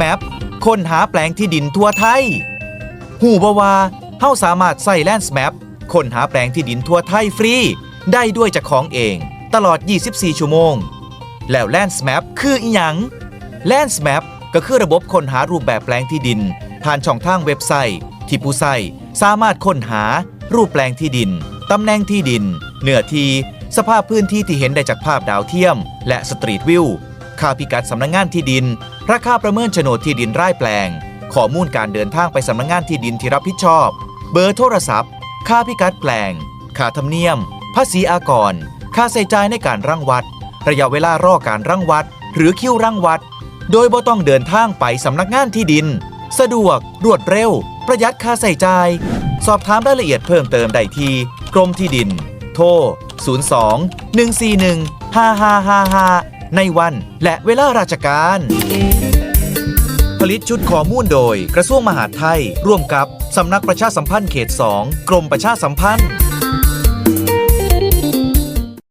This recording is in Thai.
Map ค้นหาแปลงที่ดินทั่วไทย หูบว่าเฮาสามารถใส่ Land Map ค้นหาแปลงที่ดินทั่วไทยฟรี ได้ด้วยจากของเองตลอด 24 ชั่วโมง แล้ว Land Map คืออีหยัง Land Map ก็คือระบบค้นหารูปแบบแปลงที่ดิน ผ่านช่องทางเว็บไซต์ที่ผู้ใช้สามารถค้นหารูปแปลงที่ดิน ตำแหน่งที่ดิน เนื้อที่ สภาพพื้นที่ที่เห็นได้จากภาพดาวเทียม และสตรีทวิว ค่าพิกัดสำนักงงานที่ดิน ราคาประเมินโฉนดที่ดินไรายแปลง ข้อมูลการเดินทางไปสำนักงงานที่ดินที่รับผิดชอบ เบอร์โทรศัพท์ ค่าพิกัดแปลง ค่าธรรมเนียม ภาษีอากร ค่าใช้จ่ายในการรังวัด ระยะเวลารอการรังวัด หรือคิวรังวัด โดยบ่ต้องเดินทางไปสำนักงานที่ดิน สะดวก รวดเร็ว ประหยัดค่าใช้จ่าย สอบถามรายละเอียดเพิ่มเติมได้ที่กรมที่ดิน โทร 02 141 5555 ในวันและเวลาราชการ ผลิตชุดข้อมูลโดยกระทรวงมหาดไทย ร่วมกับ สำนักประชาสัมพันธ์เขต 2 กรมประชาสัมพันธ์